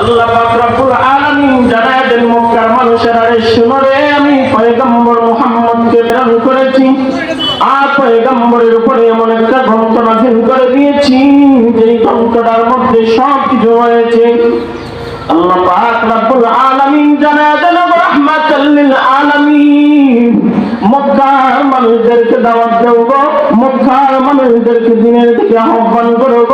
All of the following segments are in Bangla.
আল্লাহ পাক রব্বুল আলামিন জানায় মক্কার মানুষেরা শুনো আমি পয়গম্বর করেছি। আর পয়গম্বরের উপরে এমন একটা দিয়েছি, যেই গ্রন্থটার আল্লাহ পাক রব্বুল আলামিন জানায় দেন, রাহমাতাল লিল আলামিন। মক্কার মানুষদেরকে দাওয়াত দেব, মক্কার মানুষদেরকে দিনের আহ্বান করব।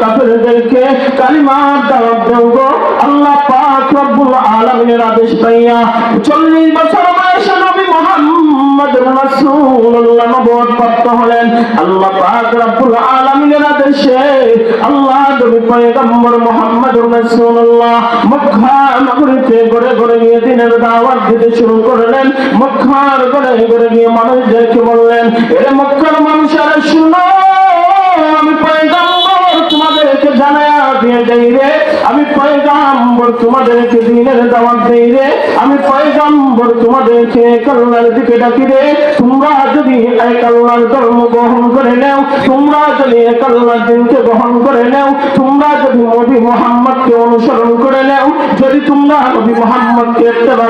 কাফেরদেরকে কালিমার দাওয়াত দেব আল্লাহ পাক রব্বুল আলামিনের আদেশ পাইয়া 40 বছর বয়সে নবী মুহাম্মদ রাসূলুল্লাহ নবুয়ত প্রাপ্ত হলেন। আল্লাহ পাক রব্বুল আলামিনের আদেশে আল্লাহ নবী পয়গম্বর মুহাম্মদ রাসূলুল্লাহ মক্কা নগরীতে গিয়ে দিনের দাওয়াত দিতে শুরু করলেন। মক্কার ঘরে ঘুরে গিয়ে মানুষদেরকে বললেন, এ মক্কার মানুষেরা শুনো। আমি পয়গম্বর তোমাদেরকে দিনের দাওয়াত দেই রে আমি পয়গম্বর তোমাদেরকে দিকে ডাকি রে তোমরা যদি ধর্ম গ্রহণ করে তোমরা যদি এক দিনকে গ্রহণ করে তোমরা যদি নবী মোহাম্মদকে অনুসরণ করে নাও, যদি তোমরা নবী মোহাম্মদকে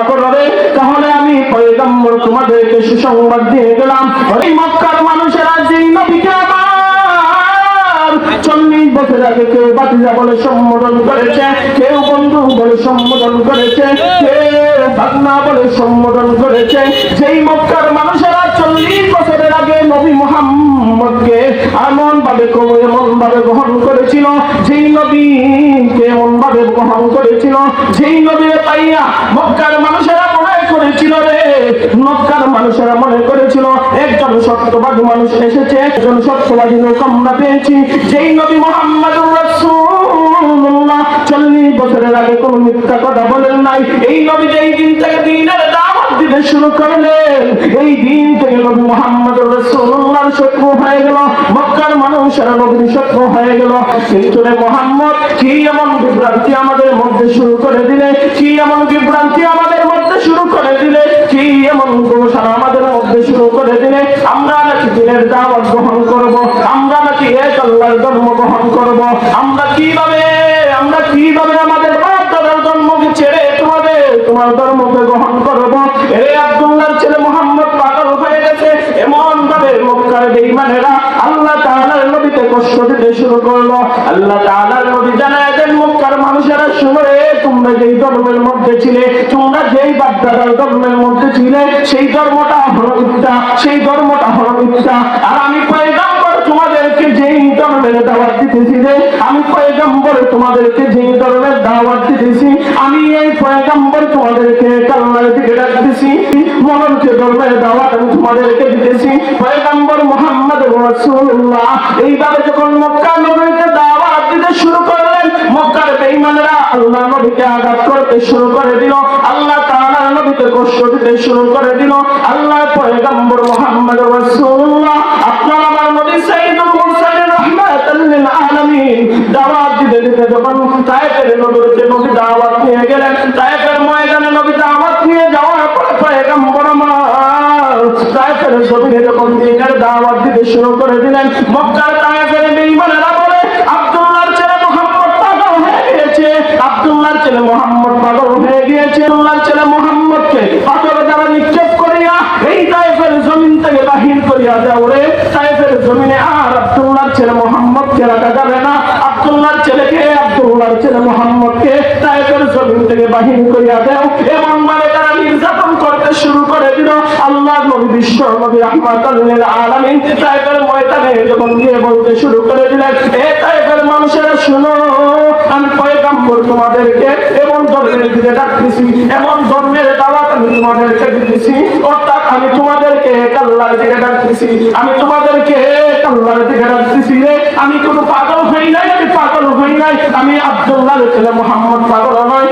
করো রে, তাহলে আমি পয়গম্বর তোমাদেরকে সুসংবাদ দিয়ে গেলাম। ওই মক্কার মানুষেরা যেই নবীকে চল্লিশ বছর আগে কেউ বাতিজা বলে সম্বোধন করেছে, কেউ বন্ধু বলে সম্বোধন করেছে, কেউ ভাগনা বলে সম্বোধন করেছে। সেই মক্কার মানুষেরা চল্লিশ বছরের আগে নবী মোহাম্মদকে এমন ভাবে এমন ভাবে গ্রহণ করেছিল, যেই নবীকে এমন ভাবে গ্রহণ করেছিল, যেই নবী পাইয়া মক্কার মানুষেরা মনে করেছিল রে, মক্কার মানুষেরা মনে করেছিল সত্যবাদী মানুষ এসেছে সত্যবাদী লোক আমরা পেয়েছি। যেই নবী মোহাম্মদ রাসূলুল্লাহ, চল্লিশ বছরের আগে কোনো মিথ্যা কথা বলেন নাই। এই নবী যেই দিন থেকে দিনের দাওয়াত দিতে শুরু করলেন, এই দিন থেকে নবী মোহাম্মদ রাসূলুল্লাহর শত্রু হয়ে গেল, মক্কার মানুষেরা নবীর শত্রু হয়ে গেল। কিন্তু রে মোহাম্মদ, কি এমন বিভ্রান্তি আমাদের মধ্যে শুরু করে দিলে? কি এমন বিভ্রান্তি আমাদের মধ্যে শুরু করে দিলে? কি এমন ঘোষণা আমাদের করে দিলে আমরা নাকি দিনের দাওয়াত গ্রহণ করব, আমরা নাকি এক আল্লাহর ধর্ম গ্রহণ করব, আমরা কীভাবে আমরা কীভাবে আমাদের ছেড়ে তোমাদের, তোমার ধর্মকে গ্রহণ করব? এ আব্দুল্লাহর ছেলে মোহাম্মদ পাগল হয়ে গেছে, এমন ভাবে মক্কার বেঈমানেরা আল্লাহ তাআলার নবীকে কষ্ট দিতে শুরু করল। আল্লাহ তাআলার নবী জানায় দেন, মক্কার মানুষেরা শুনো তোমরা যেই ধর্মের মধ্যে ছিলে, তোমরা যেই বাপদাদার ধর্মের মধ্যে ছিলে, সেই ধর্মটা হলো মিথ্যা সেই ধর্মটা হলো মিথ্যা আর আমি তোমাদেরকে যেই ধর্মের দাওয়াত দিতেছি রে আমি পয়গম্বর তোমাদেরকে যেই ধর্মের দাওয়াত দিতেছি, আমি এই পয়গম্বর তোমাদেরকে কাল্লার দিকে ডাকতেছি মননকে ধর্মের দাওয়াত আমি তোমাদেরকে দিতেছি। পয়গম্বর মোহাম্মদ রাসূলুল্লাহ, এইভাবে যখন মক্কা নগরীতে দাওয়াত দিতে শুরু করলেন বেঈমানেরা আল্লাহ নবীকে আঘাত করতে শুরু করে দিল। আল্লাহ তাআলার নবীকে কষ্ট দিতে শুরু করে দিল। আল্লাহ পয়গম্বর মোহাম্মদ রাসূলুল্লাহ আমার নবী লিল আলামিন দাওয়াত দিতে দিতে যখন তায়েফের নবী দাওয়াত নিয়ে গেলেন, তায়েফের ময়দানে নবী দাওয়াত নিয়ে যাওয়ার পরে পয়গম্বর তায়েফের যখন দিনের দাওয়াত দিতে শুরু করে দিলেন, মক্কার তায়েফের বেঈমানেরা ছেলে মোহাম্মদ পাগল হয়ে গিয়েছে আব্দুল্লাহর ছেলে মোহাম্মদকে পাথর দ্বারা নিক্ষেপ করিয়া এই তায়েফের জমিন থেকে বাহির করিয়া দাও রে। তায়েফের জমিনে আর আব্দুল্লাহর ছেলে মোহাম্মদকে রাখা যাবে না। আব্দুল্লাহর ছেলেকে আব্দুল্লাহর ছেলে মোহাম্মদকে তায়েফের জমিন থেকে বাহির করিয়া দাও। এমন মানে তারা নির্যাতন করতে শুরু করে দিল, আল্লাহ নবী বিশ্ব নবী রহমাতাল লিল আলামিন তায়েফের ময়দানে যখন গিয়ে বলতে শুরু করে দিলেন, এ তায়েফের মানুষেরা শুনো পয়গম্বর তোমাদেরকে এমন ধর্মের দিকে ডাকতেছি, এমন ধর্মের দাওয়াত আমি তোমাদেরকে দিতেছি। অর্থাৎ আমি তোমাদেরকে কাল্লার দিকে ডাকতেছি, আমি তোমাদেরকে কাল্লার দিকে ডাকতেছি রে। আমি কোনো পাগল হই নাই, আমি পাগল হই নাই, আমি আব্দুল্লাহ ছেলে মোহাম্মদ পাগল নয়।